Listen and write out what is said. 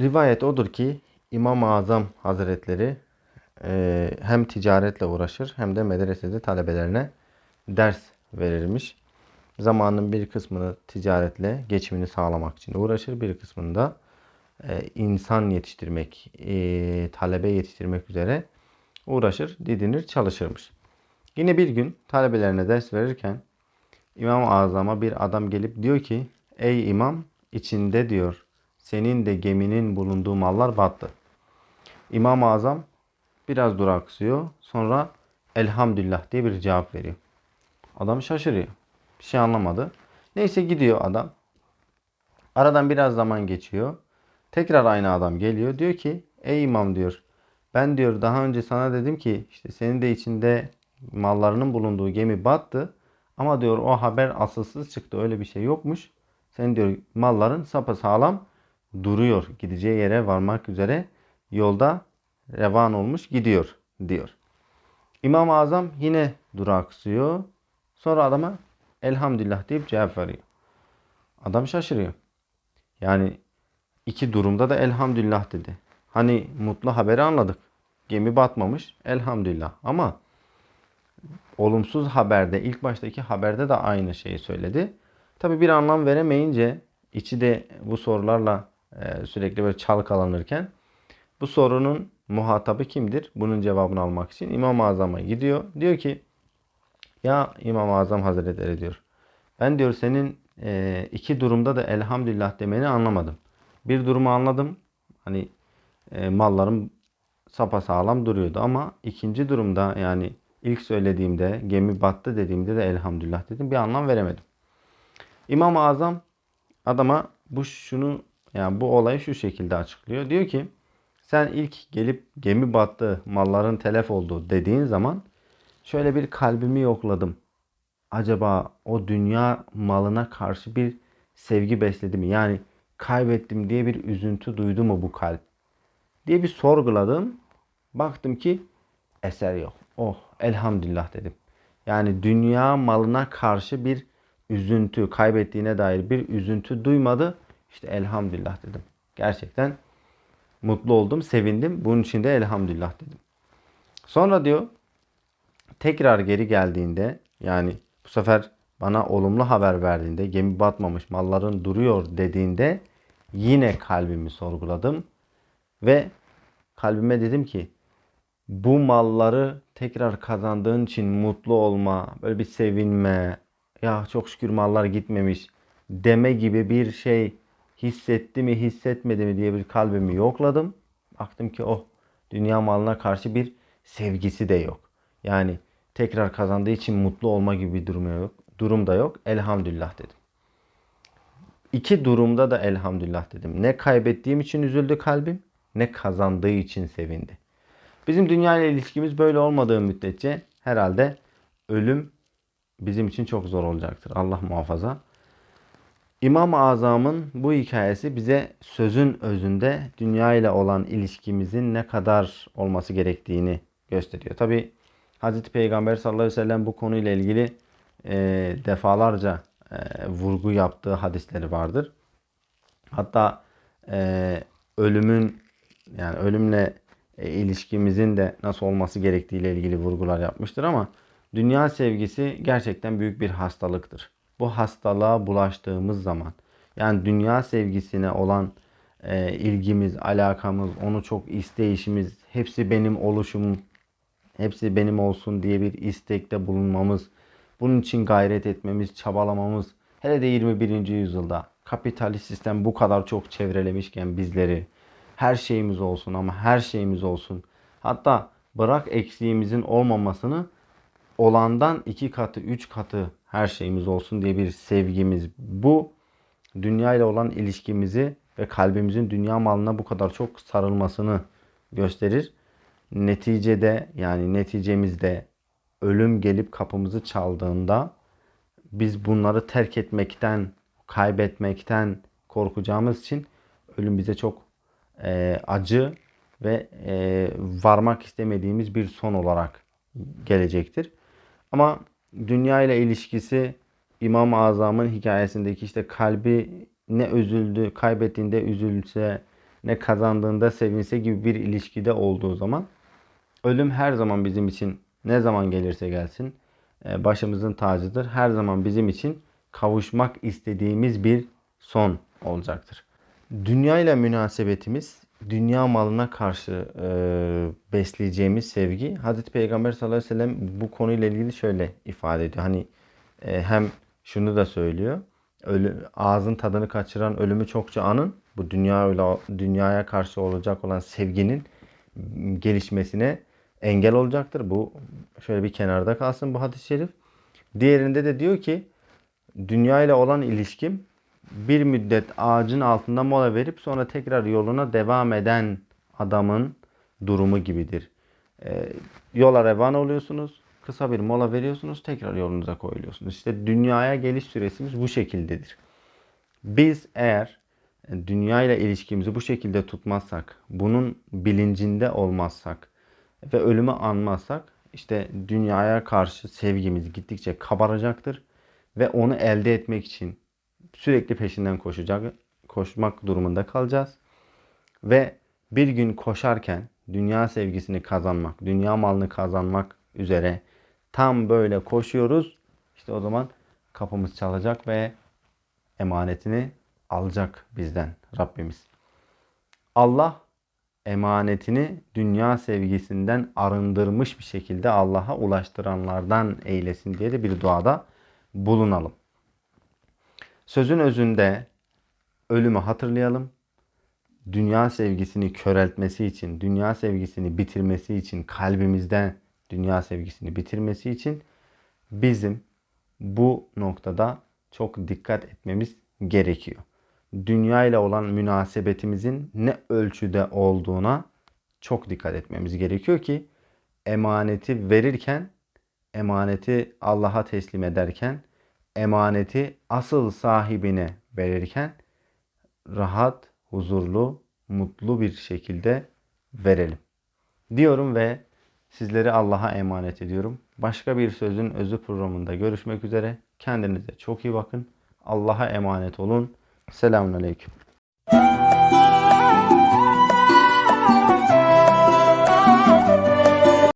Rivayet odur ki İmam-ı Azam Hazretleri e, hem ticaretle uğraşır hem de medresede talebelerine ders verirmiş. Zamanın bir kısmını ticaretle geçimini sağlamak için uğraşır. Bir kısmını da e, insan yetiştirmek, e, talebe yetiştirmek üzere uğraşır, didinir, çalışırmış. Yine bir gün talebelerine ders verirken İmam-ı Azam'a bir adam gelip diyor ki Ey imam içinde diyor senin de geminin bulunduğu mallar battı. İmam-ı Azam biraz duraksıyor. Sonra elhamdülillah diye bir cevap veriyor. Adam şaşırıyor. Bir şey anlamadı. Neyse gidiyor adam. Aradan biraz zaman geçiyor. Tekrar aynı adam geliyor. Diyor ki ey imam diyor. Ben diyor daha önce sana dedim ki işte senin de içinde mallarının bulunduğu gemi battı. Ama diyor o haber asılsız çıktı. Öyle bir şey yokmuş. Senin diyor malların sapasağlam duruyor. Gideceği yere varmak üzere yolda revan olmuş gidiyor diyor. İmam-ı Azam yine duraksıyor. Sonra adama elhamdülillah deyip cevap veriyor. Adam şaşırıyor. Yani iki durumda da elhamdülillah dedi. Hani mutlu haberi anladık. Gemi batmamış elhamdülillah. Ama olumsuz haberde ilk baştaki haberde de aynı şeyi söyledi. Tabi bir anlam veremeyince içi de bu sorularla sürekli böyle çalkalanırken bu sorunun muhatabı kimdir? Bunun cevabını almak için İmam-ı Azam'a gidiyor. Diyor ki ya İmam-ı Azam Hazretleri diyor. Ben diyor senin e, iki durumda da elhamdülillah demeni anlamadım. Bir durumu anladım. Hani e, mallarım sapasağlam duruyordu ama ikinci durumda yani ilk söylediğimde gemi battı dediğimde de elhamdülillah dedim. Bir anlam veremedim. İmam-ı Azam adama bu şunu yani bu olayı şu şekilde açıklıyor. Diyor ki sen ilk gelip gemi battı, malların telef oldu dediğin zaman şöyle bir kalbimi yokladım. Acaba o dünya malına karşı bir sevgi besledi mi? Yani kaybettim diye bir üzüntü duydu mu bu kalp? Diye bir sorguladım. Baktım ki eser yok. Oh elhamdülillah dedim. Yani dünya malına karşı bir üzüntü, kaybettiğine dair bir üzüntü duymadı. İşte elhamdülillah dedim. Gerçekten mutlu oldum, sevindim. Bunun için de elhamdülillah dedim. Sonra diyor tekrar geri geldiğinde yani bu sefer bana olumlu haber verdiğinde gemi batmamış malların duruyor dediğinde yine kalbimi sorguladım ve kalbime dedim ki bu malları tekrar kazandığın için mutlu olma, böyle bir sevinme, ya çok şükür mallar gitmemiş deme gibi bir şey hissetti mi hissetmedi mi diye bir kalbimi yokladım. Baktım ki oh dünya malına karşı bir sevgisi de yok. Yani tekrar kazandığı için mutlu olma gibi bir durum yok. Durum da yok. Elhamdülillah dedim. İki durumda da elhamdülillah dedim. Ne kaybettiğim için üzüldü kalbim ne kazandığı için sevindi. Bizim dünya ile ilişkimiz böyle olmadığı müddetçe herhalde ölüm bizim için çok zor olacaktır. Allah muhafaza. İmam-ı Azam'ın bu hikayesi bize sözün özünde dünya ile olan ilişkimizin ne kadar olması gerektiğini gösteriyor. Tabi Hz. Peygamber sallallahu aleyhi ve sellem bu konuyla ilgili e, defalarca e, vurgu yaptığı hadisleri vardır. Hatta e, ölümün yani ölümle e, ilişkimizin de nasıl olması gerektiğiyle ilgili vurgular yapmıştır ama dünya sevgisi gerçekten büyük bir hastalıktır. Bu hastalığa bulaştığımız zaman yani dünya sevgisine olan e, ilgimiz, alakamız, onu çok isteyişimiz, hepsi benim oluşum, hepsi benim olsun diye bir istekte bulunmamız, bunun için gayret etmemiz, çabalamamız, hele de 21. yüzyılda kapitalist sistem bu kadar çok çevrelemişken bizleri, her şeyimiz olsun ama her şeyimiz olsun. Hatta bırak eksiğimizin olmamasını olandan iki katı, üç katı her şeyimiz olsun diye bir sevgimiz. Bu dünya ile olan ilişkimizi ve kalbimizin dünya malına bu kadar çok sarılmasını gösterir. Neticede yani neticemizde ölüm gelip kapımızı çaldığında biz bunları terk etmekten, kaybetmekten korkacağımız için ölüm bize çok e, acı ve e, varmak istemediğimiz bir son olarak gelecektir. Ama dünya ile ilişkisi İmam-ı Azam'ın hikayesindeki işte kalbi ne üzüldü, kaybettiğinde üzülse, ne kazandığında sevinse gibi bir ilişkide olduğu zaman ölüm her zaman bizim için ne zaman gelirse gelsin e, başımızın tacıdır. Her zaman bizim için kavuşmak istediğimiz bir son olacaktır. Dünya ile münasebetimiz, dünya malına karşı e, besleyeceğimiz sevgi, Hazreti Peygamber sallallahu aleyhi ve sellem bu konuyla ilgili şöyle ifade ediyor. Hani e, hem şunu da söylüyor. Ölü, ağzın tadını kaçıran ölümü çokça anın. Bu dünya dünyaya karşı olacak olan sevginin gelişmesine engel olacaktır. Bu şöyle bir kenarda kalsın bu hadis-i şerif. Diğerinde de diyor ki dünya ile olan ilişkim bir müddet ağacın altında mola verip sonra tekrar yoluna devam eden adamın durumu gibidir. Ee, yola revan oluyorsunuz. Kısa bir mola veriyorsunuz. Tekrar yolunuza koyuluyorsunuz. İşte dünyaya geliş süresimiz bu şekildedir. Biz eğer dünya ile ilişkimizi bu şekilde tutmazsak, bunun bilincinde olmazsak ve ölümü anmazsak işte dünyaya karşı sevgimiz gittikçe kabaracaktır ve onu elde etmek için sürekli peşinden koşacak, koşmak durumunda kalacağız. Ve bir gün koşarken dünya sevgisini kazanmak, dünya malını kazanmak üzere tam böyle koşuyoruz. İşte o zaman kapımız çalacak ve emanetini alacak bizden Rabbimiz. Allah emanetini dünya sevgisinden arındırmış bir şekilde Allah'a ulaştıranlardan eylesin diye de bir duada bulunalım. Sözün özünde ölümü hatırlayalım. Dünya sevgisini köreltmesi için, dünya sevgisini bitirmesi için, kalbimizden dünya sevgisini bitirmesi için bizim bu noktada çok dikkat etmemiz gerekiyor. Dünya ile olan münasebetimizin ne ölçüde olduğuna çok dikkat etmemiz gerekiyor ki emaneti verirken, emaneti Allah'a teslim ederken emaneti asıl sahibine verirken rahat, huzurlu, mutlu bir şekilde verelim. Diyorum ve sizleri Allah'a emanet ediyorum. Başka bir sözün özü programında görüşmek üzere. Kendinize çok iyi bakın. Allah'a emanet olun. Selamun Aleyküm.